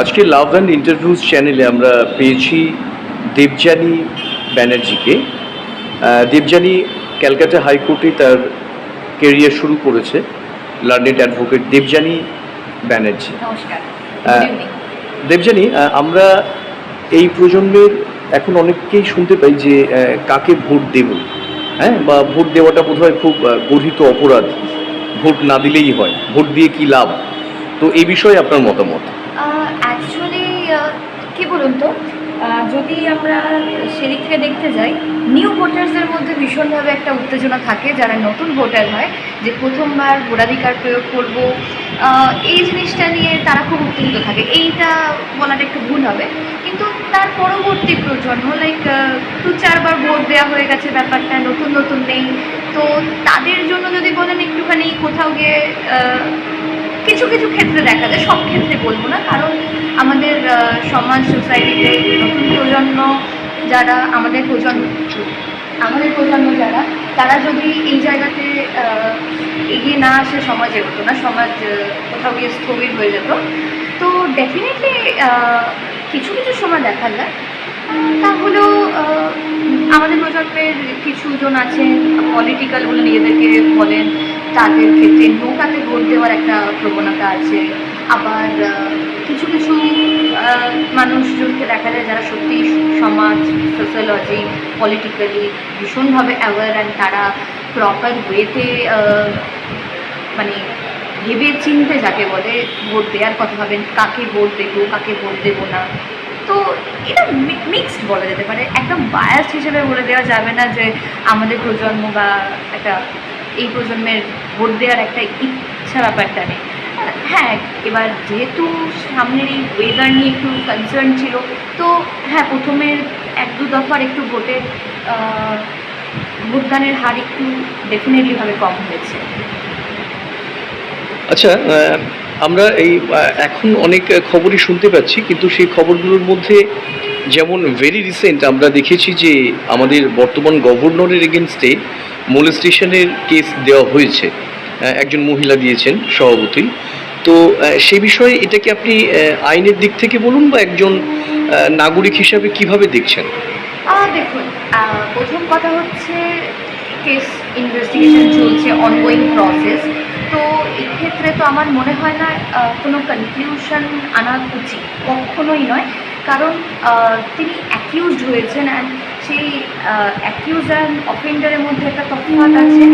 আজকে love and interviews চ্যানেলে আমরা পেয়েছি দেবযানী ব্যানার্জিকে দেবযানী ক্যালকাটা হাইকোর্টে তার কেরিয়ার শুরু করেছে লার্নেড অ্যাডভোকেট দেবযানী ব্যানার্জি দেবযানী আমরা এই প্রজন্মের এখন অনেককেই শুনতে পাই যে কাকে ভোট দেব? হ্যাঁ বা ভোট দেওয়াটা বোধহয় খুব গর্হিত অপরাধ। ভোট না দিলেই হয় ভোট দিয়ে কি লাভ? তো এই বিষয়ে আপনার মতামত। বলুন তো যদি আমরা সেদিক থেকে দেখতে যাই নিউ ভোটার্সদের মধ্যে ভীষণভাবে একটা উত্তেজনা থাকে, যারা নতুন ভোটার হয়, যে প্রথমবার ভোটাধিকার প্রয়োগ করব। এই জিনিসটা নিয়ে তারা খুব উত্তেজিত থাকে। এইটা বলাটা একটু ভুল হবে। কিন্তু তার পরবর্তী প্রজন্ম লাইক দু চারবার ভোট দেওয়া হয়ে গেছে ব্যাপারটা, নতুন নতুন নেই। তো তাদের জন্য যদি বলেন একটুখানি কোথাও গিয়ে কিছু কিছু ক্ষেত্রে দেখা যায়, সব ক্ষেত্রে বলব না, কারণ আমাদের সমাজ সোসাইটিতে নতুন প্রজন্ম যারা, আমাদের প্রজন্ম আমাদের প্রজন্ম যারা, তারা যদি এই জায়গাতে এগিয়ে না আসে সমাজে হতো না সমাজ কোথাও গিয়ে স্থবির হয়ে যেত, তো ডেফিনেটলি কিছু কিছু সময় দেখা যায়। তাহলেও আমাদের প্রজন্মের কিছু জন আছেন পলিটিক্যাল বলে নিজেদেরকে বলেন, তাদের ক্ষেত্রে নৌকাতে ভোট দেওয়ার একটা প্রবণতা আছে। আবার কিছু কিছু মানুষজনকে দেখা যায় যারা সত্যি সমাজ সোশ্যালজি পলিটিক্যালি ভীষণভাবে অ্যাওয়ার অ্যান্ড তারা প্রপার ওয়েতে মানে ভেবে চিনতে যাকে বলে ভোট দেওয়ার কথা ভাবেন, কাকে ভোট দেবো, কাকে ভোট দেবো না। তো এটা মিক্সড বলা যেতে পারে। একদম বায়াস হিসেবে বলে দেওয়া যাবে না যে আমাদের প্রজন্ম বা একটা, এই প্রজন্মের ভোট দেওয়ার একটা ইচ্ছা ব্যাপারটা নেই। হ্যাঁ এবার যেহেতু সামনের এই ওয়েদার নিয়ে একটু কনসার্ন ছিল, তো হ্যাঁ প্রথমের এক দু দফার একটু ভোটের ভোটদানের হার একটু ডেফিনেটলিভাবে কম হয়েছে। আচ্ছা আমরা এই এখন অনেক খবরই শুনতে পাচ্ছি, কিন্তু সেই খবরগুলোর মধ্যে যেমন ভেরি রিসেন্ট আমরা দেখেছি যে আমাদের বর্তমান গভর্নরের এগেনস্টে মোলেস্টেশনের কেস দেওয়া হয়েছে। একজন মহিলা দিয়েছেন, সভাপতি। তো সে বিষয়ে এটাকে আপনি আইনের দিক থেকে বলুন বা একজন নাগরিক হিসাবে কীভাবে দেখছেন? দেখুন প্রথম কথা হচ্ছে কেস ইনভেস্টিগেশন চলছে অনগোয়িং প্রসেস তো এক্ষেত্রে তো আমার মনে হয় না কোনো কনক্লিউশন আনা উচিত, কখনোই নয়। কারণ তিনি অ্যাকিউজড হয়েছেন অ্যান্ড সেই অ্যাকিউজ অফেন্ডারের মধ্যে একটা তফাৎ আছে।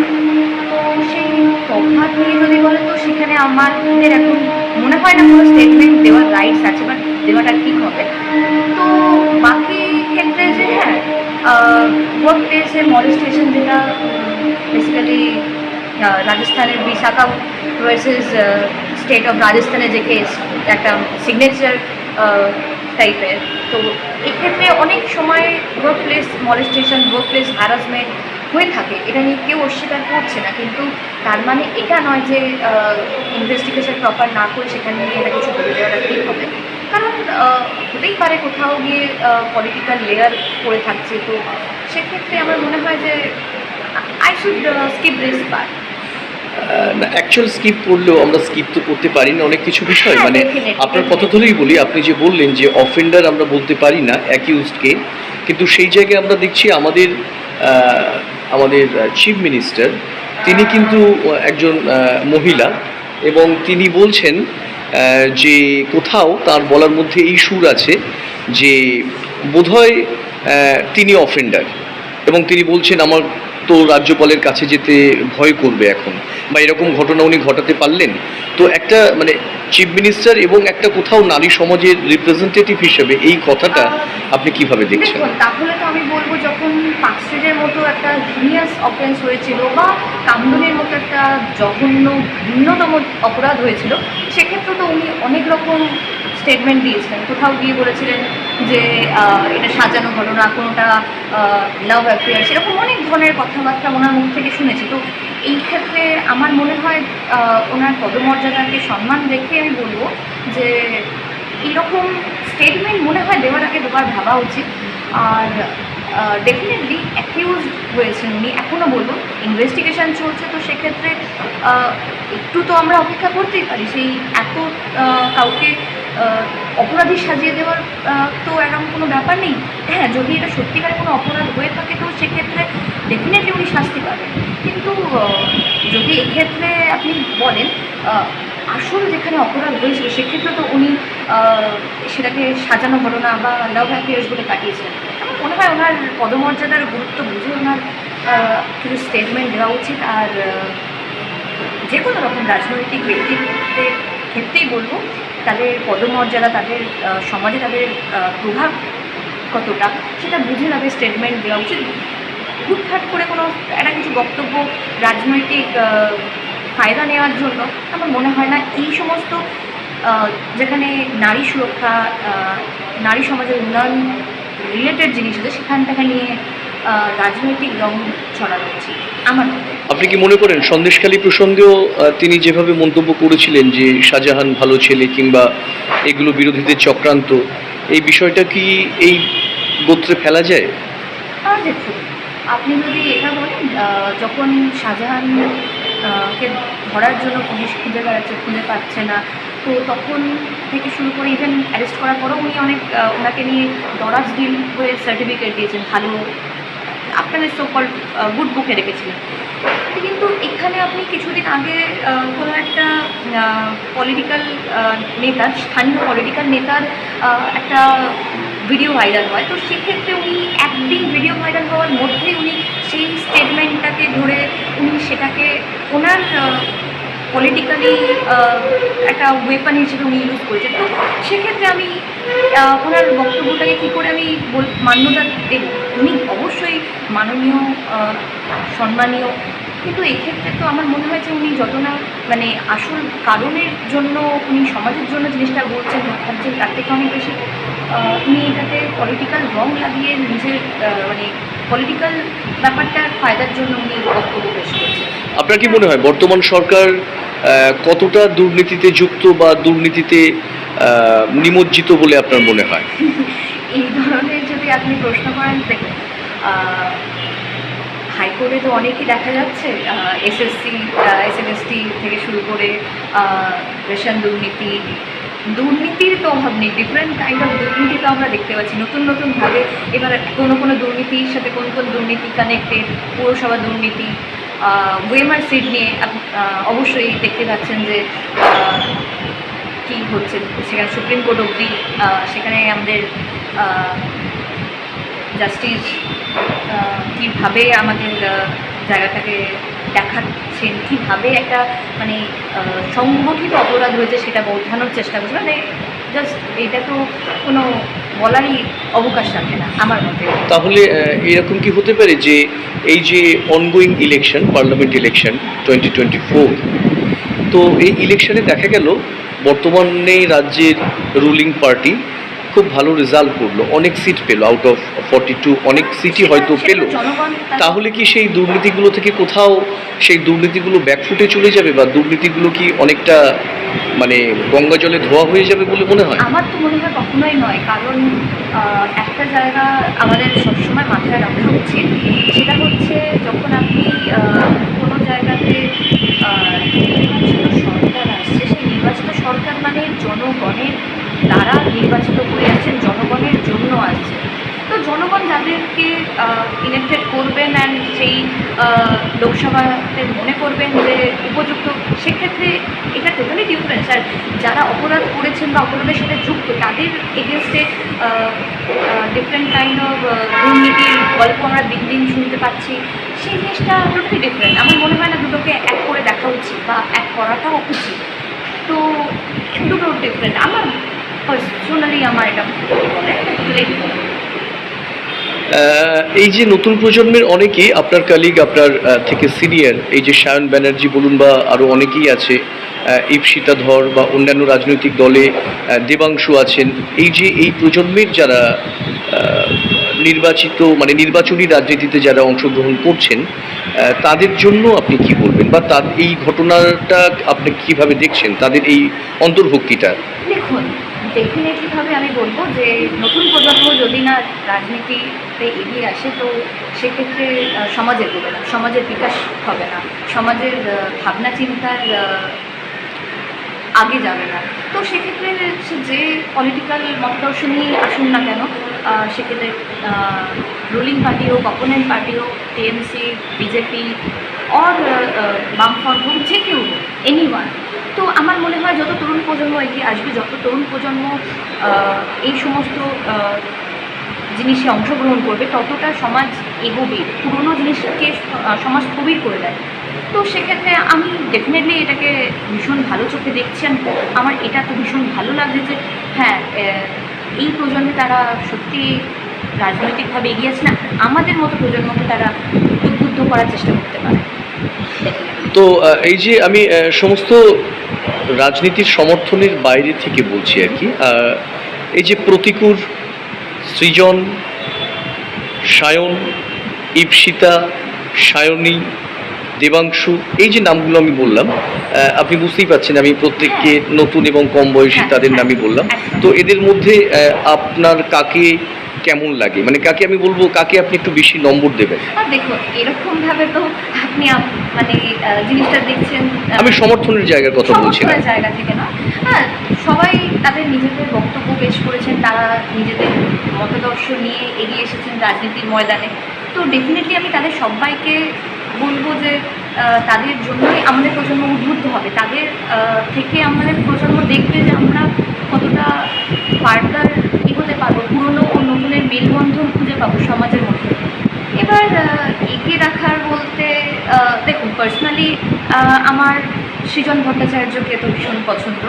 তো সেই তফাৎ নিয়ে যদি বলে তো সেখানে আমাদের এখন মনে হয় না কোনো স্টেটমেন্ট দেওয়ার রাইটস আছে বা দেওয়াটা ঠিক হবে। তো বাকি ক্ষেত্রে যে হ্যাঁ ওয়ার্ক প্লেসে মডেস্টেশন যেটা বেসিক্যালি রাজস্থানের বিশাখা ভার্সেস স্টেট অফ রাজস্থানের যে কেস একটা সিগনেচার টাইপের তো এক্ষেত্রে অনেক সময় workplace molestation workplace harassment হয়ে থাকে। এটা নিয়ে কেউ অস্বীকার করছে না। কিন্তু তার মানে এটা নয় যে ইনভেস্টিগেশন প্রপার না করে সেখানে নিয়ে এটা কিছু বলে দেওয়াটা ঠিক হবে। কারণ হতেই পারে কোথাও গিয়ে পলিটিক্যাল লেয়ার করে থাকছে। তো সেক্ষেত্রে আমার মনে হয় যে I should skip this part actual skip করলেও আমরা স্কিপ তো করতে পারি না অনেক কিছু বিষয়। হ্যাঁ, মানে আপনার কথা ধরেই বলি আপনি যে বললেন যে অফেন্ডার আমরা বলতে পারি না অ্যাকিউজডকে কিন্তু সেই জায়গায় আমরা দেখছি আমাদের আমাদের চিফ মিনিস্টার তিনি কিন্তু একজন মহিলা এবং তিনি বলছেন যে কোথাও তার বলার মধ্যে এই সুর আছে যে বোধহয় তিনি অফেন্ডার এবং তিনি বলছেন আমার তো রাজ্যপালের কাছে যেতে ভয় করবে এখন। বা এরকম ঘটনা উনি ঘটাতে পারলেন। তো একটা মানে চিফ মিনিস্টার এবং একটা কোথাও নারী সমাজের রিপ্রেজেন্টেটিভ হিসেবে এই কথাটা আপনি কীভাবে দেখছেন? তাহলে তো আমি বলব যখন পার্কস্ট্রিটের মতো একটা হিনিয়াস অফেন্স হয়েছিল বা কামদুনের মতো একটা জঘন্য ভিন্নতম অপরাধ হয়েছিল সেক্ষেত্রে তো উনি অনেক রকম স্টেটমেন্ট দিয়েছিলেন। কোথাও গিয়ে বলেছিলেন যে এটা সাজানো ঘটনা কোনোটা লাভ অ্যাফেয়ার সেরকম অনেক ধরনের কথাবার্তা ওনার মুখ থেকে শুনেছি। তো এই ক্ষেত্রে আমার মনে হয় ওনার পদমর্যাদাকে সম্মান রেখে আমি বলব যে, এরকম স্টেটমেন্ট মনে হয় দেওয়ার আগে দুবার ভাবা উচিত। আর ডেফিনেটলি অ্যাকিউজ হয়েছেন উনি। এখনও বলব ইনভেস্টিগেশন চলছে তো সেক্ষেত্রে একটু তো আমরা অপেক্ষা করতেই পারি। সেই এত কাউকে অপরাধী সাজিয়ে দেওয়ার তো এরকম কোনো ব্যাপার নেই। হ্যাঁ যদি এটা সত্যিকার কোনো অপরাধ হয়ে থাকে তো সেক্ষেত্রে ডেফিনেটলি উনি শাস্তি পাবেন। কিন্তু যদি এক্ষেত্রে আপনি বলেন আসল যেখানে অপরাধ হয়েছিল সেক্ষেত্রে তো উনি সেটাকে সাজানো ঘটনা বা লাভ অ্যাফেয়ার্স বলে কাটিয়েছিলেন আমার মনে হয় ওনার পদমর্যাদার গুরুত্ব বুঝে ওনার কিছু স্টেটমেন্ট দেওয়া উচিত। আর যে কোনো রকম রাজনৈতিক ব্যক্তিত্বের ক্ষেত্রেই বলব, তাদের পদমর্যাদা, তাদের সমাজে তাদের প্রভাব কতটা, সেটা বুঝে তাদের স্টেটমেন্ট দেওয়া উচিত। হুটহাট করে কোনো একটা কিছু বক্তব্য রাজনৈতিক ফায়দা নেওয়ার জন্য আমার মনে হয় না এই সমস্ত যেখানে নারী সুরক্ষা নারী সমাজের উন্নয়ন রিলেটেড জিনিস আছে সেখানটাকে নিয়ে রাজনৈতিক রং ছড়ানো উচিত আমার মতে। আপনি কি মনে করেন সন্দেশখালী প্রসঙ্গেও তিনি যেভাবে মন্তব্য করেছিলেন যে শাহজাহান ভালো ছেলে কিংবা এগুলো বিরোধীদের চক্রান্ত এই বিষয়টা কি এই গোত্রে ফেলা যায়? দেখুন আপনি যদি এটা বলেন যখন শাহজাহান কে ধরার জন্য পুলিশ খুঁজে বেড়াচ্ছে খুঁজে পাচ্ছে না তো তখন থেকে শুরু করে ইভেন অ্যারেস্ট করার পরেও উনি অনেক ওনাকে নিয়ে দরাজ ডিল হয়ে সার্টিফিকেট দিয়েছেন, ভালো, আপনাদের সকল গুড বুকে রেখেছিলেন। কিন্তু এখানে আপনি কিছুদিন আগে কোনো একটা পলিটিক্যাল নেতা, স্থানীয় পলিটিক্যাল নেতার একটা ভিডিও ভাইরাল হয়। তো সেক্ষেত্রে উনি একদিন ভিডিও ভাইরাল হওয়ার মধ্যেই উনি সেই স্টেটমেন্টটাকে ধরে উনি সেটাকে ওনার পলিটিক্যালি একটা ওয়েপন হিসেবে উনি ইউজ করেছেন। তো সেক্ষেত্রে আমি ওনার বক্তব্যটাকে কী করে আমি মান্যতা দেব? উনি অবশ্যই মাননীয় সম্মানীয় কিন্তু এক্ষেত্রে তো আমার মনে হয় যে উনি যত না মানে আসল কারণের জন্য উনি সমাজের জন্য জিনিসটা বলছেন ভাবছেন তার থেকে অনেক বেশি উনি এটাতে পলিটিক্যাল রং লাগিয়ে নিজের মানে পলিটিক্যাল ব্যাপারটার ফায়দার জন্য উনি বক্তব্য পেশ করছেন। আপনার কি মনে হয় বর্তমান সরকার কতটা দুর্নীতিতে যুক্ত বা দুর্নীতিতে নিমজ্জিত বলে আপনার মনে হয়? এই ধরনের যদি আপনি প্রশ্ন করেন দেখুন আহ, হাইকোর্টে তো অনেকই দেখা যাচ্ছে এসএসসি এসএমএসটি থেকে শুরু করে রেশন দুর্নীতি। দুর্নীতির তো অভাব নেই ডিফারেন্ট কাইন্ড অফ দুর্নীতি তো আমরা দেখতে পাচ্ছি। নতুন নতুনভাবে এবার কোনো কোনো দুর্নীতির সাথে কোন কোন দুর্নীতি কানেক্টেড পৌরসভা দুর্নীতি ওয়েমার সিট নিয়ে অবশ্যই দেখতে পাচ্ছেন যে কি হচ্ছে। সেখানে সুপ্রিম কোর্ট আহ, সেখানে আমাদের জাস্টিস কীভাবে আমাদের জায়গাটাকে দেখাচ্ছেন? কীভাবে একটা মানে সংগঠিত অপরাধ হয়েছে সেটা বোঝানোর চেষ্টা করছে? মানে জাস্ট এটা তো কোনো বলারই অবকাশ রাখে না, আমার মতে। তাহলে এরকম কি হতে পারে যে, এই যে ongoing election parliament election twenty twenty four তো এই ইলেকশনে দেখা গেল, বর্তমানে রাজ্যের রুলিং পার্টি খুব ভালো রেজাল্ট করল। অনেক সিট পেল আউট অফ ফর্টি টু অনেক সিটই হয়তো পেল। তাহলে কি সেই দুর্নীতিগুলো থেকে কোথাও সেই দুর্নীতিগুলো ব্যাকফুটে চলে যাবে বা দুর্নীতিগুলো কি অনেকটা মানে গঙ্গা জলে ধোয়া হয়ে যাবে বলে মনে হয়? আমার তো মনে হয় কখনোই নয়। কারণ একটা জায়গা আমাদের সবসময় মাথায় রাখা উচিত। সেটা হচ্ছে যখন আপনি কোনো জায়গাতে নির্বাচিত সরকার আসছে সেই নির্বাচিত সরকার মানে জনগণের দ্বারা নির্বাচিত হয়ে আছেন, জনগণের জন্য আসছে তো জনগণ যাদেরকে ইলেক্টেড করবেন অ্যান্ড সেই লোকসভাতে মনে করবেন যে উপযুক্ত, সেক্ষেত্রে এটা টোটালি ডিফারেন্স আর যারা অপরাধ করেছেন বা অপরাধের সাথে যুক্ত, তাদের এগেনস্টে ডিফারেন্ট কাইন্ড অফ দুর্নীতির গল্প আমরা দিন দিন শুনতে পাচ্ছি। সেই জিনিসটা টোটালি ডিফারেন্ট আমার মনে হয় না দুটোকে এক করে দেখা উচিত বা এক করাটাও উচিত। তো দুটো ডিফারেন্ট আমার আমার এটা বলে এই যে নতুন প্রজন্মের অনেকেই আপনার কালিগ আপনার থেকে সিনিয়র এই যে সায়ন ব্যানার্জি বলুন বা আরও অনেকেই আছে ইপসিতা ধর বা অন্যান্য রাজনৈতিক দলে দেবাংশু আছেন এই যে এই প্রজন্মের যারা নির্বাচিত মানে নির্বাচনী রাজনীতিতে যারা অংশগ্রহণ করছেন তাদের জন্য আপনি কি বলবেন? বা তার এই ঘটনাটা আপনি কীভাবে দেখছেন? তাদের এই অন্তর্ভুক্তিটা? দেখুন ডেফিনেটলিভাবে আমি বলব যে নতুন প্রজন্ম যদি না রাজনীতিতে এগিয়ে আসে, তো সেক্ষেত্রে সমাজের হবে না, সমাজের বিকাশ হবে না, সমাজের ভাবনা চিন্তার আগে যাবে না। তো সেক্ষেত্রে যে পলিটিক্যাল মতদর্শনই আসুন না কেন সেক্ষেত্রে রুলিং পার্টি হোক অপোনেন্ট পার্টি হোক টিএমসি বিজেপি অর বামফ্রন্ট যে কেউ এনি ওয়ান তো আমার মনে হয় যত তরুণ প্রজন্ম এগিয়ে আসবে, যত তরুণ প্রজন্ম এই সমস্ত জিনিসে অংশগ্রহণ করবে, ততটা সমাজ এগোবে। পুরনো জিনিসকে সমাজ স্থবির করে দেয়। তো সেক্ষেত্রে আমি ডেফিনেটলি এটাকে ভীষণ ভালো চোখে দেখছি আমার এটা তো ভীষণ ভালো লাগছে যে হ্যাঁ এই প্রজন্মে তারা সত্যি রাজনৈতিকভাবে এগিয়ে আছে না, আমাদের মতো প্রজন্মকে তারা উদ্বুদ্ধ করার চেষ্টা করতে পারে। তো এই যে আমি সমস্ত রাজনীতির সমর্থনের বাইরে থেকে বলছি আর কি এই যে প্রতিকূর সৃজন সায়ন ইপসিতা সায়নী দেবাংশু এই যে নামগুলো আমি বললাম আপনি বুঝতেই পারছেন আমি প্রত্যেককে নতুন এবং কম বয়সী হ্যাঁ, তাদের নামই বললাম। তো এদের মধ্যে আপনার কাকে কেমন লাগে? মানে কাকে আমি বলব কাকে আপনি একটু বেশি নম্বর দেবেন? আর দেখুন এরকমভাবে তো আপনি মানে জিনিসটা দেখছেন আমি সমর্থনের জায়গার কথা বলছি না জায়গা থেকে না। হ্যাঁ সবাই তাদের নিজেদের বক্তব্য পেশ করেছেন তারা নিজেদের মতাদর্শ নিয়ে এগিয়ে এসেছেন রাজনীতির ময়দানে। তো ডেফিনেটলি আমি তাদের সবাইকে বলব যে তাদের জন্যই আমাদের প্রজন্ম উদ্বুদ্ধ হবে। তাদের থেকে আমাদের প্রজন্ম দেখবে যে আমরা কতটা ফার্দার এগোতে পারব পুরনো ও নতুনের মেলবন্ধন খুঁজে পাবো সমাজের মধ্যে এবার আহ, এগিয়ে রাখার বলতে আহ, দেখুন পার্সোনালি আমার সৃজন ভট্টাচার্যকে তো ভীষণ পছন্দ।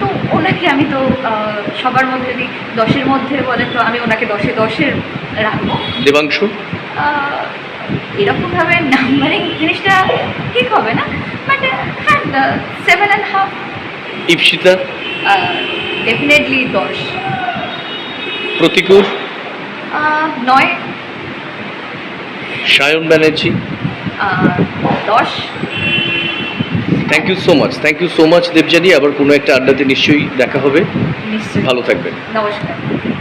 তো ওনাকে আমি তো সবার মধ্যে যদি দশের মধ্যে বলে তো আমি ওনাকে দশে দশের রাখব। দেবাংশু? এরকমভাবে নাম্বারিং জিনিসটা ঠিক হবে না বাট হ্যাঁ seven and half Ipsita? Definitely দশ। প্রতিকূল? নয়। সায়ন ব্যানার্জি? দশ। Thank you so much thank you so much Debjani আবার কোনো একটা আড্ডাতে নিশ্চয়ই দেখা হবে। ভালো থাকবেন। নমস্কার।